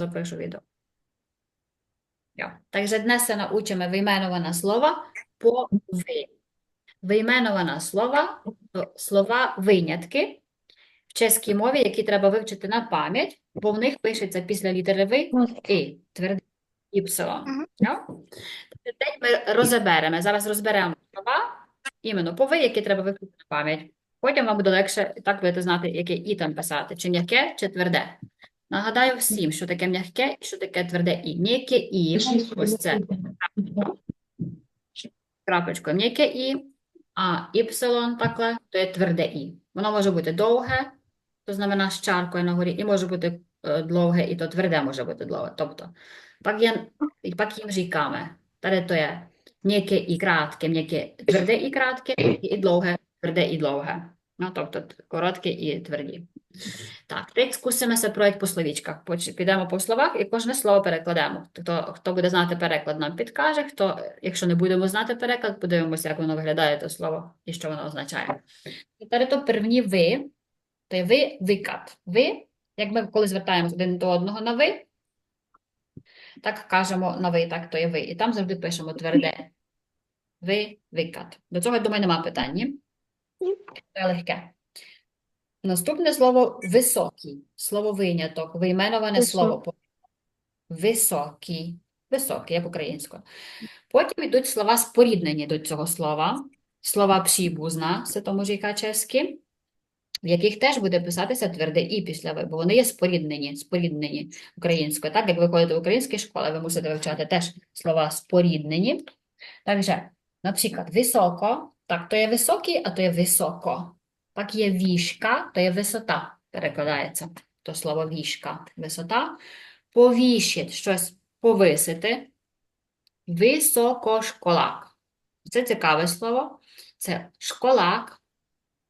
запишу відео. Takže dnes se naučíme vyjmenovaná slova po vy. Slova, to слова винятки в чеській мові, які треба вивчити на пам'ять, бо в них пишеться після літери ви і твердий іпсилон. Teď ми розберемо, зараз розберемо слова іменно по ви, які треба вивчити на пам'ять. Потім вам буде легше так будете знати, яке і там писати, чи м'яке, чи тверде. Нагадаю всім, що таке м'яке і що таке тверде і. М'яке і, ось це крапочкою м'яке і, а іпсилон таке, то є тверде і. Воно може бути довге, то знамена з чаркою на горі, і може бути е, довге, і то тверде може бути довге. Тобто, pak, jen, pak jim říkáme, tady to je měkké i krátké, měkké, tvrdé i krátké, i dlouhé, tvrdé i dlouhé. No, тобто короткі і тверді. Так, teď зkusимо се по словічках. Підемо по словах і кожне слово перекладемо. Хто, хто буде знати переклад, нам підкаже. Хто, якщо не будемо знати переклад, подивимося, як воно виглядає, те слово і що воно означає. Тепер то первні ви, то є ви, викат. Ви, як ми коли звертаємось один до одного на ви, так кажемо на ви, так то є ви. І там завжди пишемо тверде. Ви, викат. До цього, я думаю, нема питань. Це легке. Наступне слово високий. Слово виняток, вийменоване слово. Висок- по- Високий. Високий, як українською. Потім йдуть слова споріднені до цього слова. Слова tomu říká česky, в яких теж буде писатися тверде і після ви, бо вони є споріднені, споріднені українською. Так, як ви ходите в українські школи, ви мусите вивчати теж слова споріднені. Takže, наприклад, високо, так, то є високий, а то є високо. Так є вішка, то є висота, перекладається. То слово вішка, висота. Повішить, щось повисити. Високошколак. Це цікаве слово. Це школак,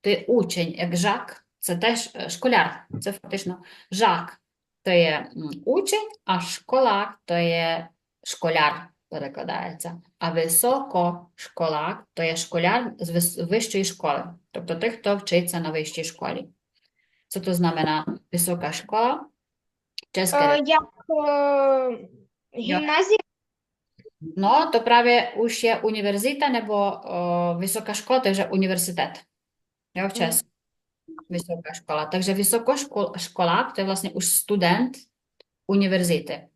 є учень, як жак, це теж е, школяр. Це фактично жак, то є учень, а школак то є школяр, перекладається. А високошколак то є школяр з вис- вищої школи, тобто тих, хто вчиться на вищій школі. Це то знамена висока школа. České Е, Як е, гімназія? No, to právě už je univerzita nebo o, vysoká škola, takže univerzitet. Jo, v Česku. Vysoká škola. Takže vysokoškolák, to je vlastně už student univerzity.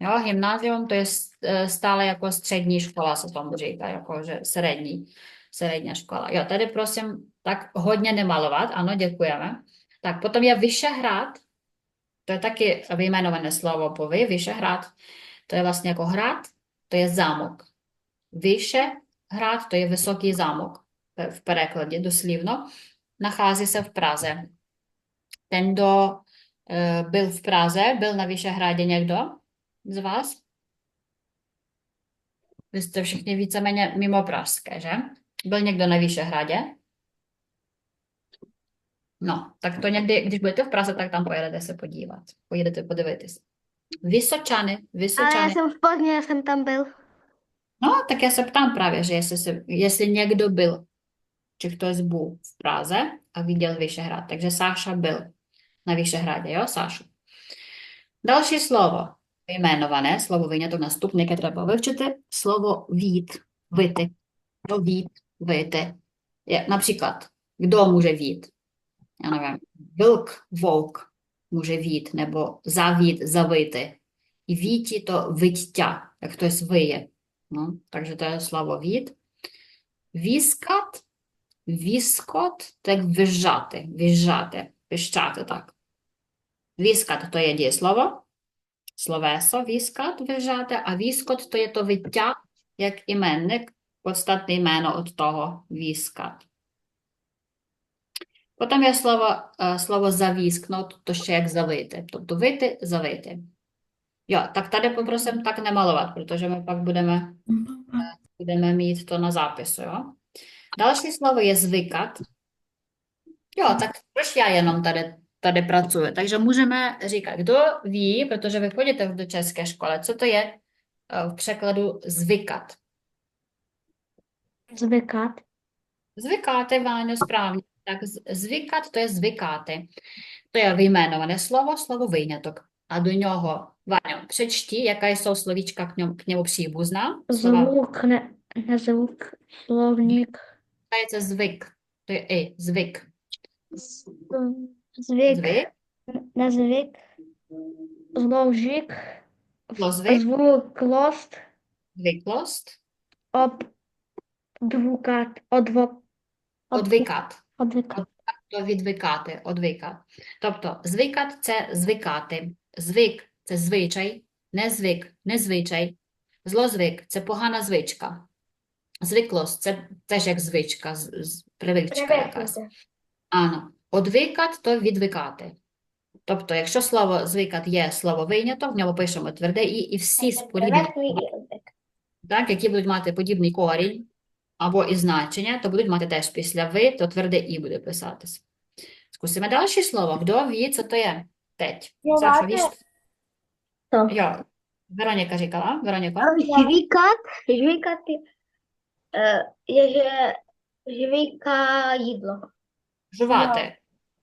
Jo, gymnázium to je eh, stále jako střední škola, se tomu říká, jako že střední, střední škola. Jo, tady prosím tak hodně nemalovat, ano, děkujeme. Tak potom je Vyšehrad, to je taky vyjmenované slovo po vy, Vyšehrad, to je vlastně jako hrad, to je zámok. Vyšehrad, to je vysoký zámok v překladě doslívno, nachází se v Praze. Ten, kdo eh, byl v Praze, byl na Vyšehradě někdo, z vás? Vy jste všichni víceméně mimo Pražské, že? Byl někdo na výšehradě? No, tak to někdy, když budete v Praze, tak tam pojedete se podívat. Pojedete podívejte se. Vysočany, Vysočany. Ale já jsem v Plzně, já jsem tam byl. No, tak já se ptám právě, že jestli, se, jestli někdo byl, či kdo je byl v Praze a viděl Vyšehrad. Takže Sáša byl na Vyšehradě, jo, Sášu. Další slovo. Jmenované, slovo vyňatok наступне, яке треба вивчити, слово від, вити. Від, вити. Je, například, kdo může vít? Já nevím, vlk, volk může vít, nebo zavít, zavity. І віті то виття, як хтось виє. Ну, takže to je слово від. Віскат, віскот, то як визжати, віжжати, пищати, так. Віскат то є дієслово, словесо, віскат, вижжати, а віскот то є то виття, як іменник, подстатне імено от того віскат. Потім є слово, е, слово завіскнут, то ще як завити, тобто вити, завити. Jo, tak tady poprosím tak nemalovat, protože my pak budeme, budeme mít to na zápisu, jo. Další slovo je zvykat. Jo, tak proč já jenom tady, tady pracuji? Takže můžeme říkat, kdo ví, protože vy chodíte do české školy, co to je eh, v překladu zvykat. Звикати. Zvykáte, Váňo, správně. Tak zvykat, to je zvykáte. To je vyjmenované slovo, slovo vyňatok. а до нього Ваню, прочти, яка jsou slovíčka k němu, k němu příbuzná. Слова Звук, не, не звук, словник. називається звик. То є і, звик. Звик, Звик, не звик. Зложик, злозвик, звук, лост, звиклость, об, двукат, одво, одвикат. одвикат. То відвикати, одвикат. Тобто звикат – це звикати. Звик – це звичай, незвик – незвичай. Злозвик – це погана звичка. Звиклость – це теж як звичка, привичка якась. Ано. Одвикат – то відвикати. Тобто, якщо слово звикат є слово вийнято, в ньому пишемо тверде і, і всі споріднені так, які будуть мати подібний корінь або і значення, то будуть мати теж після ви, то тверде і буде писатись. Скусимо далі слово. Ví, co to je teď? Саша? Jo, Veronika říkala. Veronika? Žvíkat, žvíkat je, eh, je, že žvíká. Жувати.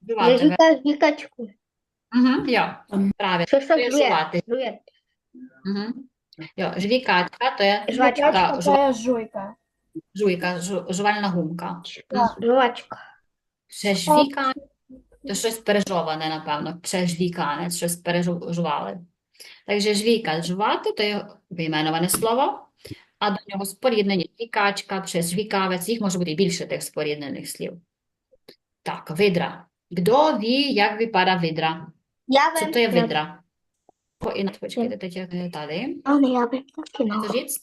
Жувати. žvíká žvíkačku. Угу, jo, правильно. Що ж це жувати. Угу. Jo, жвікачка, то є Жвачка. та, жу- Це жуйка. жуйка, жу- жувальна гумка. Жвачка. Прежвікане, то щось пережоване, напевно. Прежвікане, щось пережували. Takže жвіка, жувати, то є виіменоване слово, а до нього споріднені жвікачка, прежвікавець, їх може бути більше тих споріднених слів. Так, видра. Kdo ví, jak vypadá vidra? Já vím. Co to je vidra? Po, jinak, počkejte, teď je tady. Ano, já bych taky no. Co říct?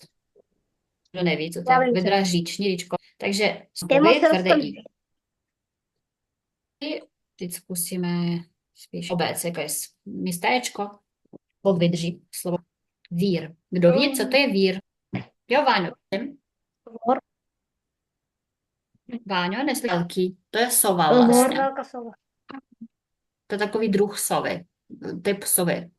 Kdo neví, co to je vidra, říční líčko. Takže slovy, tvrdé i. Teď zkusíme spíš obec, jako je místečko. Po vidři slovo vír. Kdo ví, co to je vír? Jo, Váňo. Vor. Váňo je velký, to je sova mhm, vlastně. velká sova. To je takový druh sovy, typ sovy.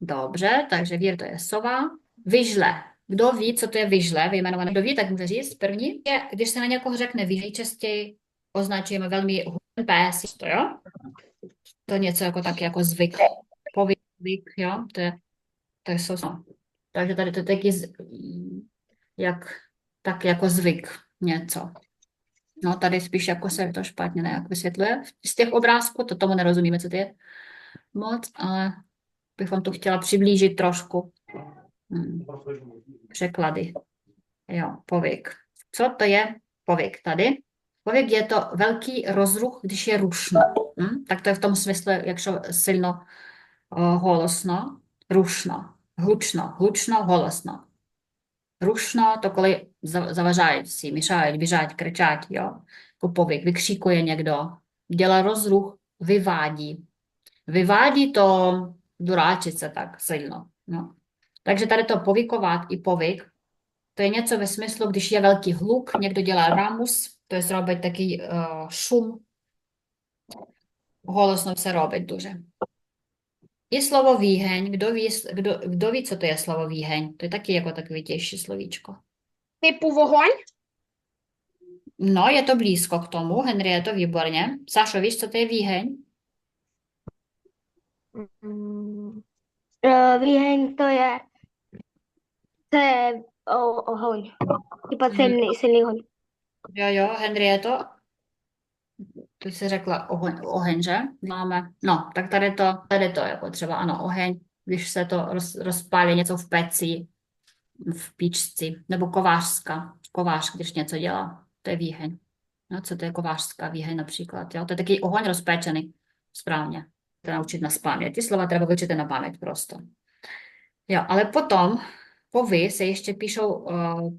Dobře, takže vír to je sova. Vyžle. Kdo ví, co to je vyžle, vyjmenované? Kdo ví, tak může říct. První je, když se na někoho řekne vyžle, častěji označujeme velmi huben pés, to jo? To je něco jako tak jako zvyk, povyk, jo? To je, to je sova. Takže tady to je taky, z, jak, tak jako zvyk něco. No tady spíš jako se to špatně nějak vysvětluje. Z těch obrázků to tomu nerozumíme, co to je moc, ale bychom to chtěla přiblížit trošku. Hmm. Překlady. Jo, povyk. Co to je povyk tady? Povyk je to velký rozruch, když je rušno. Hmm? Tak to je v tom smyslu, jakže silno uh, holosno, rušno, hlučno, hlučno, holosno. То коли за- заважають всі, мішають, біжать, кричать, jo? Jako povyk, vykřikuje někdo, dělá rozruch, vyvádí. Vyvádí to duráčit se tak silno. No. Takže tady to povykovat i povyk, to je něco ve smyslu, když je velký hluk, někdo dělá ramus, to je zробить такий е, шум, голосно все робить дуже. Je slovo výheň. Kdo ví, kdo, kdo ví, co to je slovo výheň? To je taky jako takový těžší slovíčko. Typu vohoň? No, je to blízko k tomu. Henry, je to výborně. Sašo, víš, co to je výheň? Mm, eh, výheň to je, to je oh hůň, Typa mhm. silný, silný ohoň. Jo, jo, Henrieto, ty jsi řekla oheň, oheň že? Máme, no, tak tady to, tady to jako třeba, ano, oheň, když se to roz, rozpálí něco v peci, v píčci, nebo kovářská, kovář, když něco dělá, to je výheň. No, co to je kovářská výheň například, jo? To je taky oheň rozpečený, správně. To naučit na paměť. Ty slova třeba vyčíte na paměť prostě. Jo, ale potom po vy se ještě píšou uh,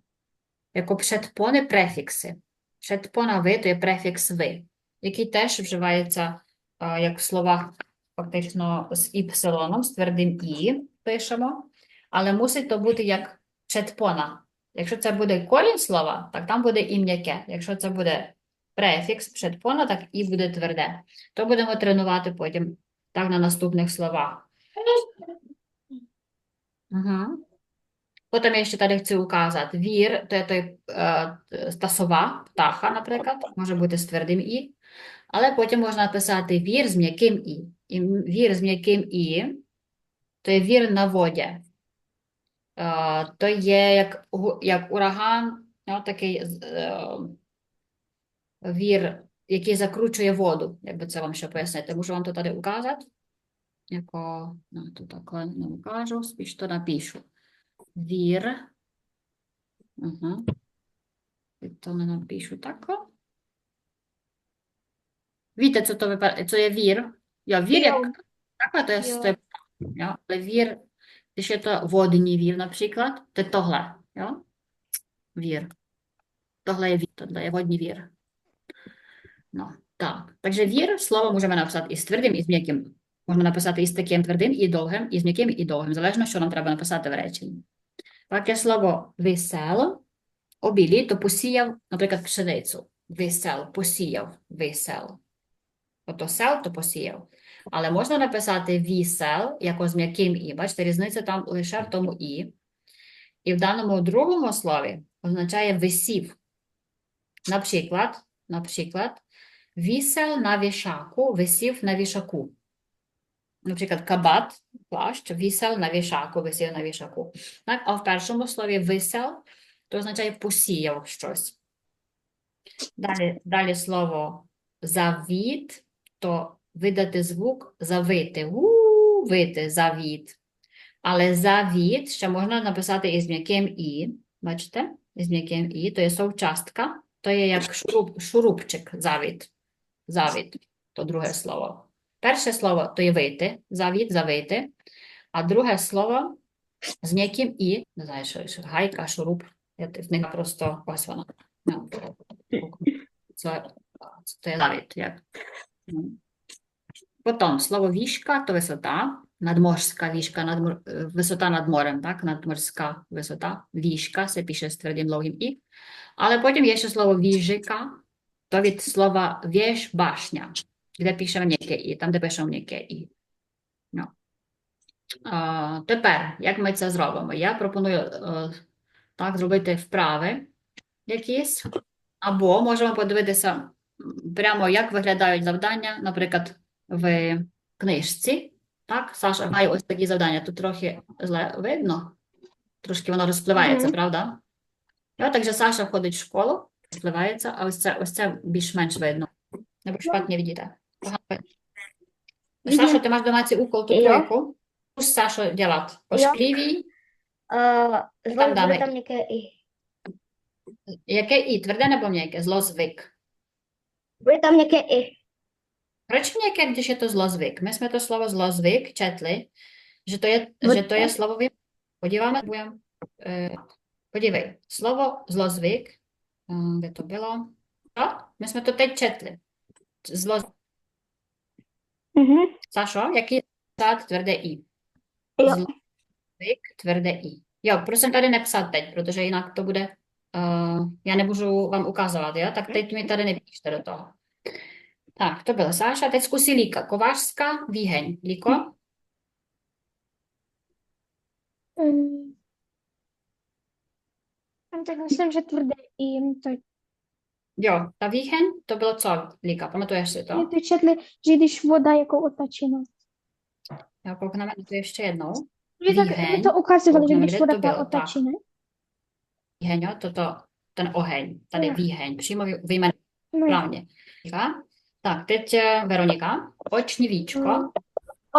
jako předpony prefixy. Předpona vy, to je prefix vy. Який теж вживається як в словах фактично з іпсилоном, з твердим і пишемо, але мусить то бути як предпона. Якщо це буде корінь слова, так там буде і м'яке. Якщо це буде префікс, предпона, так і буде тверде. То будемо тренувати потім так на наступних словах. Угу. Потім я ще tady chci ukázat. Вір, to je той, е, та сова, птаха, наприклад, може бути з твердим і. Але потім можна написати вір з м'яким і. І вір з м'яким і, то є вір на воді. Е, То є як, як ураган, ну, такий е, вір, який закручує воду, як би це вам ще пояснити. Можу вам то tady ukázat? Jako, no to takhle neukážu, spíš to napíšu. Vír. Aha. Teď to nenapíšu takhle. Víte, co to vypadá, co je vír? Jo, vír jak takhle, to je, Jo. to jo, ale vír, když je to vodní vír například, to je tohle, jo? Vír. Tohle je vír, tohle je vodní vír. No, так. Takže vír, slovo můžeme napsat i s tvrdým, i s měkkým. Можна написати і з таким твердим, і довгим, і з м'яким, і довгим, залежно, що нам треба написати в реченні. Таке слово весел, обілі, то посіяв, наприклад, пшеницю. Весел, посіяв, весел. Ото сел, то посіяв. Але можна написати вісел, як з м'яким і. Бачите, різниця там лише в тому і. І в даному другому слові означає висів. Наприклад, наприклад, вісел на вішаку, висів на вішаку. Наприклад, кабат, плащ, вісел на вішаку, висів на вішаку. Так? А в першому слові висел, то означає посіяв щось. Далі, далі слово завіт, то видати звук завити. У, вити, завіт. Але завіт ще можна написати із м'яким і. Бачите? Із м'яким і, то є совчастка, то є як шуруп, шурупчик, завіт. Завіт, то друге слово. Перше слово то є вийти, завіт, завити. А друге слово з м'яким і, не знаю, що, що гайка, шуруп. Я в них просто ось вона. Ну, Це, це завіт. Як. Потім слово вішка то висота, надморська вішка, надмор... е, висота над морем, так? Надморська висота, вішка, це пише з твердим довгим і. Але потім є ще слово віжика, то від слова віж, башня, де пишемо м'яке і, там, де пишемо м'яке і. Ну. А, тепер, як ми це зробимо? Я пропоную е, так зробити вправи якісь, або можемо подивитися прямо, як виглядають завдання, наприклад, в книжці. Так, Саша має ось такі завдання. Тут трохи зле видно, трошки воно розпливається, Мгм. правда? І от так же Саша ходить в школу, розпливається, а ось це, ось це більш-менш видно. Не видите. Погано видно. Видно. Саша, ти маєш домашній укол ту Я? тройку. Що Саша делать? Пошклівій. А, зло там яке і. Яке і? Тверде nebo м'яке? Bude tam nějaké i. Proč měkké, když je to zlozvyk? My jsme to slovo zlozvyk četli, že to je, Bude. že to je slovo vy... Podíváme, budem, eh, podívej, slovo zlozvyk, hm, kde to bylo? No, my jsme to teď četli. Zlozvyk. Mm-hmm. Sašo, jaký je psát tvrdé i? Zlozvyk, tvrdé i. Jo, prosím tady nepsat teď, protože jinak to bude uh, já nebudu vám ukazovat, jo? tak teď mi tady nepíšte do toho. Tak, to byl Sáša, teď zkusí Líka. Kovářská, Výheň. Líko? Um, tak myslím, že tvrdé jim to... Jo, ta výheň, to bylo co, Líka, pamatuješ si to? My to četli, že když voda jako otačina. Jo, koukneme to ještě jednou. Výheň, tak to ukazovali, že když voda byla otačina. Jo, toto, ten oheň. Tady. Výheň. Přímo vy- vyjmenujeme No, jo. Tak, teď eh, Veronika. Oční víčko. Mm.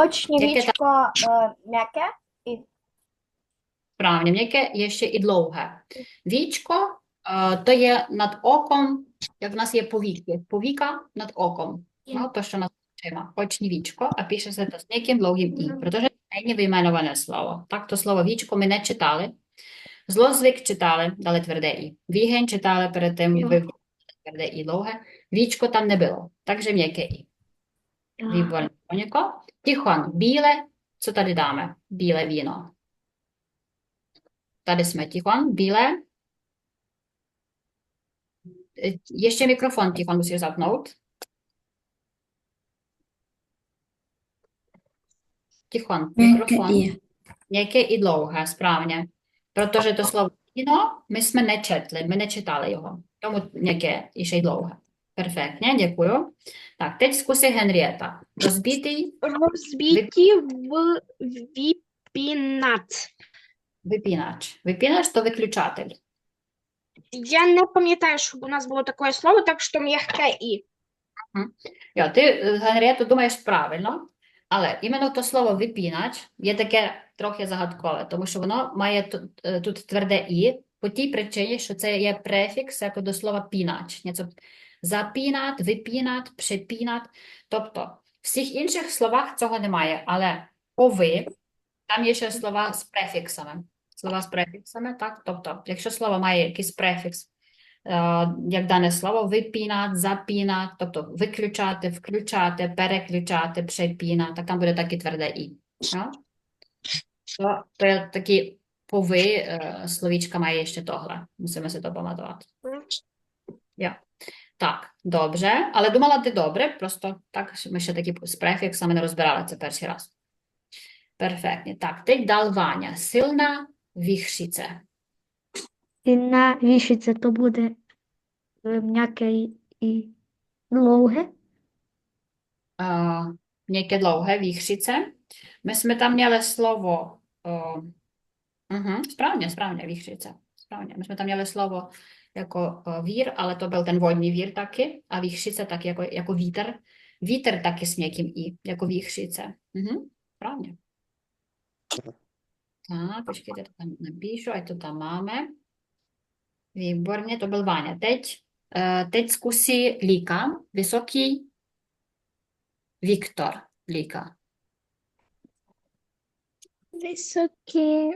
Oční ta- víčko uh, měkké? Správně, měkké, ještě i dlouhé. Víčko, eh, to je nad okom, jak v nás je povíky. Povíka nad okom. No, to, що нас očima. Oční víčko a píše se to s někým dlouhým i, Mhm. protože to není vyjmenované slovo. Tak to slovo víčko Злозвик читали, дали тверде і. Вігень читали перед тим, як вивчили тверде і довге. Вічко там не було, також м'яке і. Výborně, Moniko. Tichon, bíle, co tady dáme? Bílé víno. Tady jsme, Tichon, bílé. E, ještě mikrofon, Tichon, musíš zapnout. Tichon, mikrofon. Měkké i dlouhé, správně. Protože to slovo víno my jsme nečetli, my nečitali ho. Tomu měkké, i še i dlouhé. Перфектně, děkuju. Tak, teď zkusí Henrieta. Rozbitý, Розбиті в віпінат. vypínač. Vypínač to vyключатель. Я не пам'ятаю, щоб у нас було таке слово, так що м'яке і. Jo, ty, eh, Henrieto, думаєш правильно, але іменно то слово випінач є таке трохи загадкове, тому що воно має тут, е, тут тверде і по тій причині, що це є префікс як до слова пінач. Něco запінат, випінат, припінат. Тобто в всіх інших словах цього немає, але по ви там є ще слова з префіксами. Слова з префіксами, так? Тобто, якщо слово має якийсь префікс, е, як дане слово, випінат, запінат, тобто виключати, включати, переключати, припінат, так там буде так і тверде і. No? То, то є такі пови, е, словічка має ще. Musíme si to pamatovat. Так, добре. Але думала ти добре, просто так, ми ще такі з префіксами не розбирали це перший раз. Перфектні. Так, teď дал Ваня. Сильна віхшиця. Сильна вішиця то буде е, м'яке і- довге. Nějaké dlouhé výchřice. My jsme tam měli slovo, uh, uh-huh, správně, správně, výchřice, správně. My jsme tam měli slovo jako uh, vír, ale to byl ten vodní vír taky a výchřice taky jako, jako vítr. Vítr taky s někým i, jako výchřice. Uh-huh, správně. Tak, počkejte, to tam napíšu, ať to tam máme. Výborně, to byl Váňa. Teď, uh, teď zkusí Líka, vysoký Viktor Líka vysoké.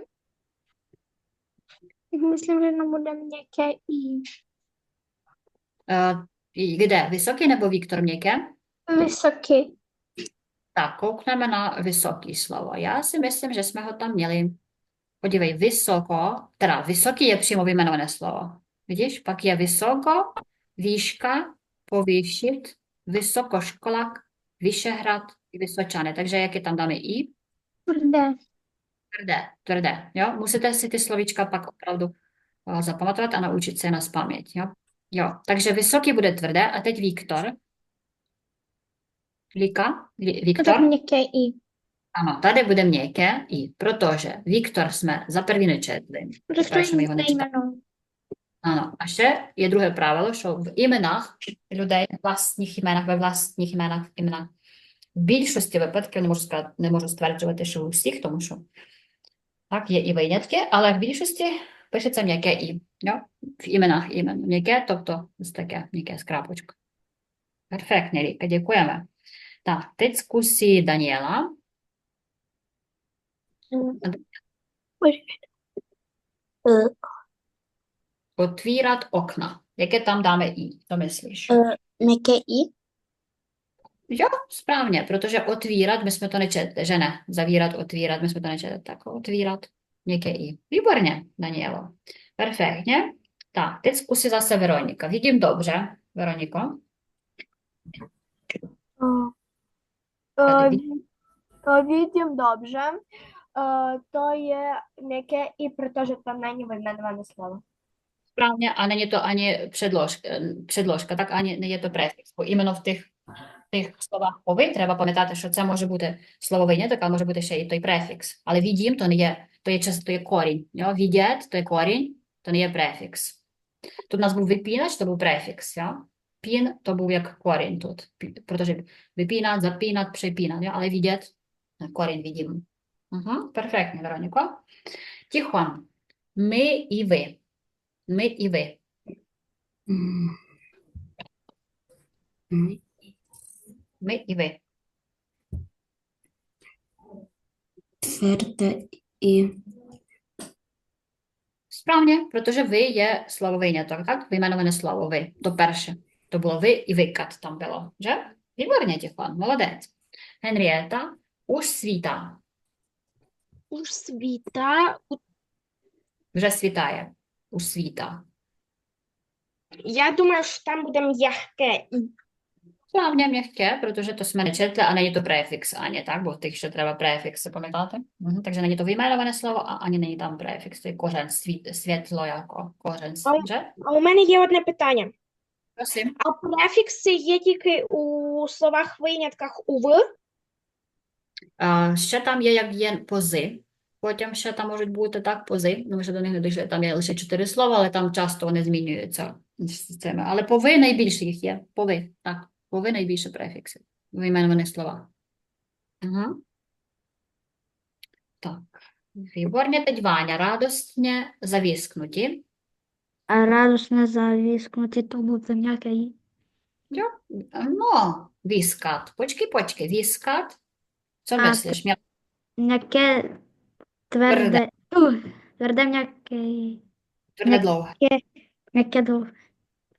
Tak myslím, že no bude měkké I. Uh, kde? Vysoký nebo Viktor měkké? Vysoký. Tak, koukneme na vysoký slovo. Já si myslím, že jsme ho tam měli. Podívej, vysoko, teda vysoký je přímo vyjmenované slovo. Vidíš? Pak je vysoko, výška, povýšit, vysokoškolák, Vyšehrad, Vysočany. Takže jak je tam dáme i? Tvrdé. Tvrdé, tvrdé, jo? Musíte si ty slovíčka pak opravdu eh, zapamatovat a naučit se je na spaměť, jo? Jo, takže vysoký bude tvrdé a teď Viktor. Lika, Viktor. м'яке і. Ano, tady bude měkké i, protože Viktor jsme za první nečetli. Не інше читали. імено. Ano, a ще є друге правило, що в іменах людей, власних іменах, ve власних іменах, іменах, в більшості випадків, не можу сказати, не можу стверджувати, що у всіх, тому що так, є і винятки, але в більшості пишеться м'яке і. Ja? В іменах імен м'яке, тобто ось таке м'яке з крапочкою. Перфектно, Ріка, дякуємо. Так, teď zkusí Daniela. Е, Otvírat okna. Jaké tam dáme i? Co myslíš? Е, М'яке і. Jo, správně, protože otvírat, my jsme to nečetli, že ne, zavírat, otvírat, my jsme to nečetli, tak otvírat, měkké i. Výborně, Danielo. Perfektně. Tak, teď zkusí zase Veronika. Vidím dobře, Veroniko. Uh, vidím dobře. To je měkké i, protože tam není vyjmenované slovo. Správně, a není to ani předložka, předložka tak ani je to prefix, bo v těch тих, словах пови треба пам'ятати, що це може бути слово виняток, а може бути ще і той префікс. Але відім то не є, то є часто є корінь. Відєт, то є корінь, то не є префікс. Тут у нас був випінач, то був префікс. Ja? Пін, то був як корінь тут. Protože випінат, запінат, припінат. Але відєт, корінь відім. Угу, перфектно, Вероніко. Тихон. Ми і ви. Ми і ви. Ми і ви. Тверде і. Справді, protože ви є слово виняток, так? Вименоване слово ви. То перше. То було ви і викат там було. Вже? Відворення, Тіхон, молодець. Генрієта, уж світа. У світа. Вже світає. Уж світа. Я думаю, що там буде м'яке і. Справді м'яке, protože to jsme nečetli a není to prefix ani, tak? Bo těch ще треба prefix, пам'ятати? Мгм, Takže není to vyjmenované slovo a ani není tam prefix. To je kořen, світло jako kořen, že? А у мене є одне питання. Prosím. А префікси є тільки у словах винятках у в. А, ще там є, як є пози. Потім ще там можуть бути так, пози. Ну, ми ще до них не дійшли. Там є лише чотири слова, але там часто вони змінюються з цими. Але пови найбільше їх є. Пови, так. Пови найбільше префіксів в іменованих словах. Угу. Так. Teď Váňa. Радостně завіскнуті. А радосно завіскнути, то буде м'який. Ну, віскат. Почки, почки. Віскат. Co А, myslíš? Mě... М'яке, тверде, тверде, м'який, Tvrde Mě- dlouhé. м'яке довге.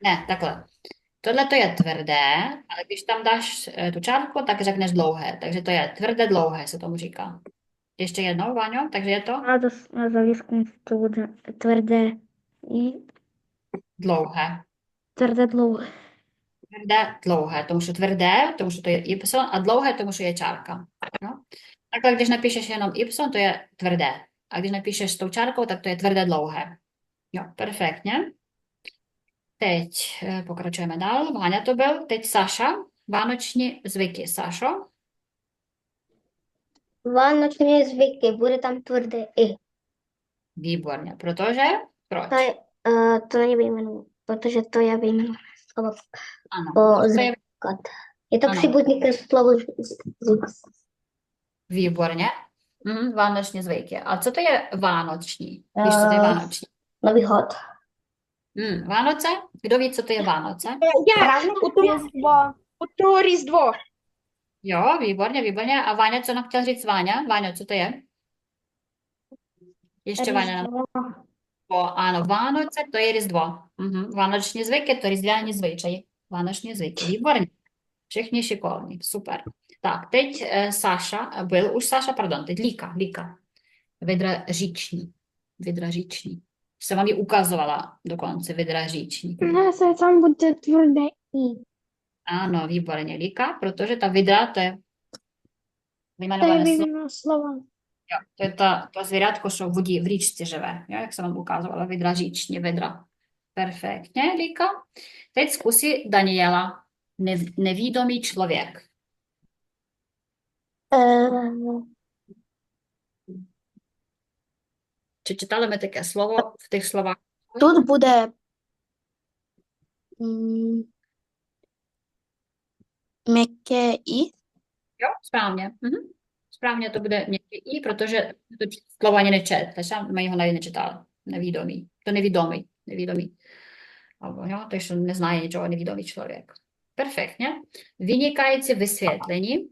Ne, takhle. Tohle to je tvrdé, ale když tam dáš eh, tu čárku, tak řekneš dlouhé. Takže to je tvrdé dlouhé, se tomu říká. Ještě jednou, Váňo, takže je to? A to na zavisku tvrdé i... Dlouhé. Tvrdé dlouhé. Tvrdé dlouhé, tomu, je tvrdé, tomu, že to je y, a dlouhé, tomu, že je čárka. No? Takhle, když napíšeš jenom y, to je tvrdé. A když napíšeš s tou čárkou, tak to je tvrdé dlouhé. Jo, perfektně. Teď eh, pokračujeme dál. Váňa to byl, teď Saša. Vánoční zvyky. Sašo? Ванночні звики, буде там тверде і. Výborně, protože proč? То, е, то не виймену, protože to je виймену слово. Ano, О, to je to Ano. slovo звук. výborně. Mhm, vánoční zvyky. A co to je vánoční? Víš, co to je Eh, vánoční? Новий год. Hmm, Vánoce? Kdo ví, co to je Vánoce? Eh, já, u toho, u. Jo, výborně, výborně. A Váňa, co nám chtěl říct Váňa? Váňo, co to je? Ještě Váňa nám... Ano, Vánoce, to je Rizdvo. Uhum. Vánoční zvyky, to rizdvianí zvyčaji. Vánoční zvyky, výborně. Všichni šikovní, super. Tak, teď eh, Saša, byl už Saša, pardon, teď Líka, Líka. Vědraříční, vědraříční že jsem vám ji ukazovala dokonce, vydražíčník. Ne, se tam bude tvrdé i. Ano, výborně, Líka, protože ta vidra, to je vyjmenované to je slovo. slovo. Jo, to je ta, ta zvěrátko, co vodí v říčce živé, jo, jak jsem vám ukázovala, vidra říčně, vidra. Perfektně, Líka. Teď zkusí Daniela, nev, nevídomý člověk. Um. Чи читали ми таке слово в тих словах? Тут буде м'яке і. Jo, správně. Mhm. Správně to bude měkké i, protože to č- slovo ani nečet, takže my ho tady nečetali. Nevídomý. To nevídomý, nevídomý. Alebo, jo, takže nezná ničeho nevídomý člověk. Perfektně. Vynikající vysvětlení.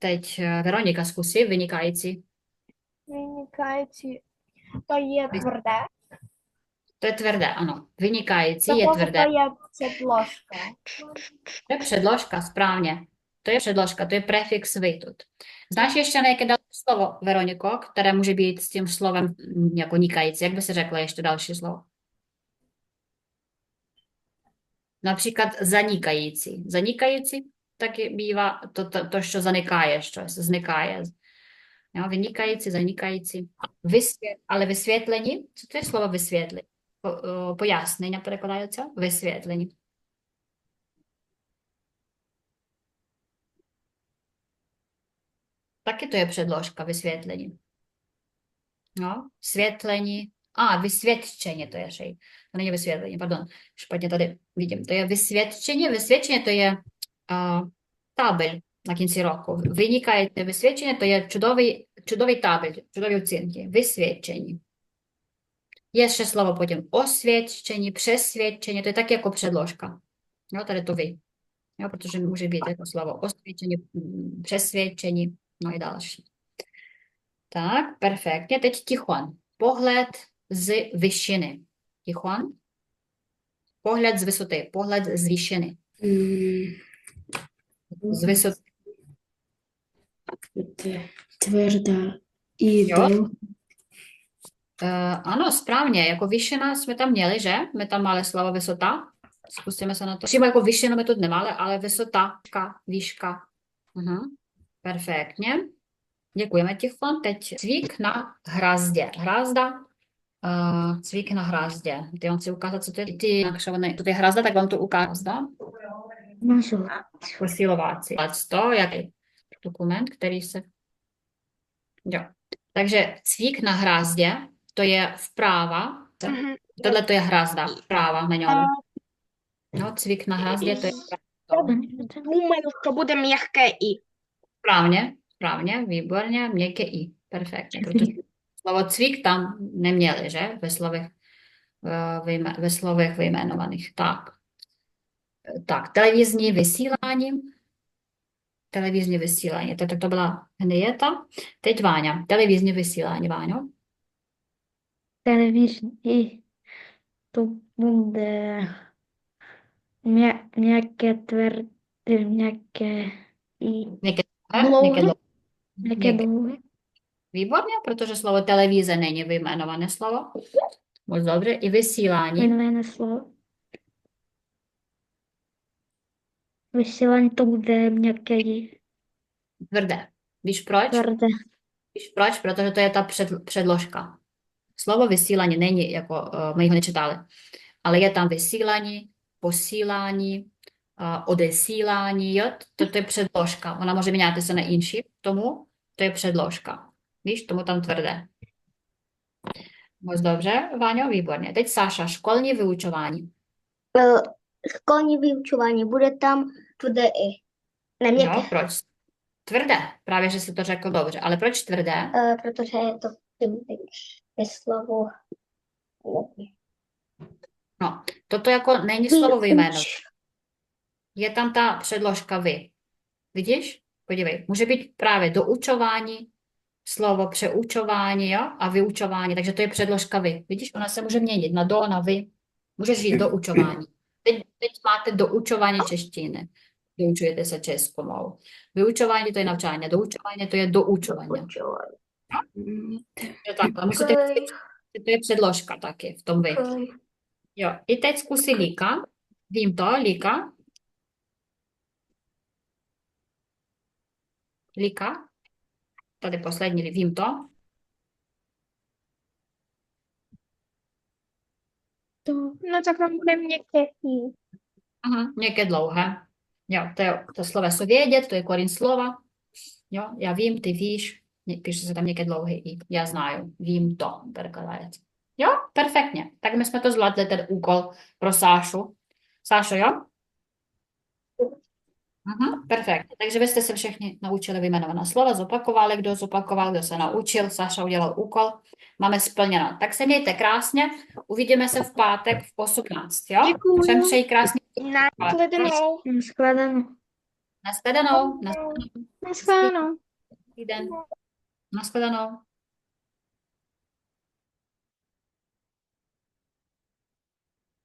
Teď eh, Veronika zkusí vynikající. Винікаючи. То є тверде. To je tvrdé, ano. Vynikající je Також tvrdé. то є předložka. To je předložka, správně. To je předložka, to je prefix vy тут. Znáš ještě nějaké další slovo, Veroniko, které může být s tím slovem mm, jako nikající? Jak by se řeklo ještě další slovo? Například zanikající. Zanikající taky bývá to, to, to що заникає щось, зникає. Jo, vynikající, zanikající. Vysvět, ale vysvětlení, co to je slovo vysvětlení? Po, o, Пояснення перекладається? Висвітлені. Taky to je předložka, vysvětlení. No, světlení. A, vysvědčení to je šej. To není vysvětlení, pardon. Špatně tady vidím. To je vysvědčení. Vysvědčení to je uh, табель на кінці року. Виникаєте висвідчення, то є чудовий, чудовий табель, чудові оцінки. Висвідчені. Є ще слово потім освідчені, пресвідчені, то є так, як předložka. Jo, tady to vy. Jo, protože může být jako slovo osvědčení, mm, přesvědčení, no i další. Tak, perfektně. Teď Tichon. Pohled z vyšiny. Tichon. Pohled z vysoty, pohled z výšiny. З висоти. T- tvrdá i Jo. Uh, ano, správně, jako vyšena jsme tam měli, že? My tam máme slovo vysota. Zkusíme se na to. Přímo jako vyšena my to nemáme, ale vysota, ka, výška. Mhm. Perfektně. Děkujeme těch Teď cvik na hrazdě. Hrazda, Uh, eh, cvik na hrazdě. Ty on si ukázat, co to je. Ty, nakšovaný, to je hrazda, tak vám to ukážu. Hrazda. Prosílováci. To, jak je dokument, který se... Jo. Takže cvík na hrázdě, to je vprava. Мгм. Tohle to je hrazda, vprava na něm. No, cvík na hrázdě, to je Думаю, що буде м'яке і. správně, správně, výborně, měkké i. Perfektně, protože slovo cvík tam neměli, že? Ve slovech, eh, ve slovech vyjmenovaných. Tak. Tak, televizní vysílání. Televizní vysílání. To, to, to byla Henrieta. Teď Váňa. Televizní vysílání, Váňo. Телевізії. То буде м'я- м'яке, тверде, м'яке і Dlouhé? měkké, dlouhé. Výborně, protože slovo televize není vyjmenované slovo. Moc dobře. I vysílání. Від мене слово. Висілання то буде м'яке і Tvrdé. Víš proč? тверде. Víš proč? Protože to je ta před, předložka. Slovo vysílání není, jako uh, my ho nečetali, ale je tam vysílání, posílání, uh, odesílání, jo? To, to je předložka. Ona může мінятися на інші, тому to je předložka. Víš, тому там tvrdé. Moc dobře, Váňo, výborně. Teď Sáša, školní vyučování. školní vyučování, bude tam tvrdé i. Neměkké. No, proč? Tvrdé, právě, že jsi to řekl dobře, ale proč tvrdé? Uh, protože je to je slovo. No, toto jako není hm, slovo vyjméno. Je tam ta předložka vy. Vidíš? Podívej, může být právě doučování, slovo přeučování jo? a vyučování, takže to je předložka vy. Vidíš, ona se může měnit na do, na vy. Můžeš říct do učování. Teď máte doučování češtiny. Vyučujete se českou mову. Vyučování to je навчання, doučování to je doučování. Jo, tak, ale to je předložka taky v tom vy. Jo, i teď zkusí Líka. Vím to, Líka. Líka. Tady poslední, vím to. to, no tak tam bude měkký. Aha, nějaké dlouhé. Jo, to, je, to se vědět, to je korin slova. Jo, já vím, ty víš, píše se tam nějaké dlouhé i. Já znám, vím to, perkalajec. Jo, perfektně. Tak my jsme to zvládli, ten úkol pro Sášu. Sášo, jo? Mhm, Aha, perfektně. Takže vy jste se všichni naučili vyjmenovaná slova, zopakovali, kdo zopakoval, kdo se naučil, Saša udělal úkol, máme splněno. Tak se mějte krásně, uvidíme se v pátek v 18, jo? Děkuji. Všem přeji krásný. Naschledanou. Naschledanou. Naschledanou. Naschledanou. Naschledanou. Naschledanou.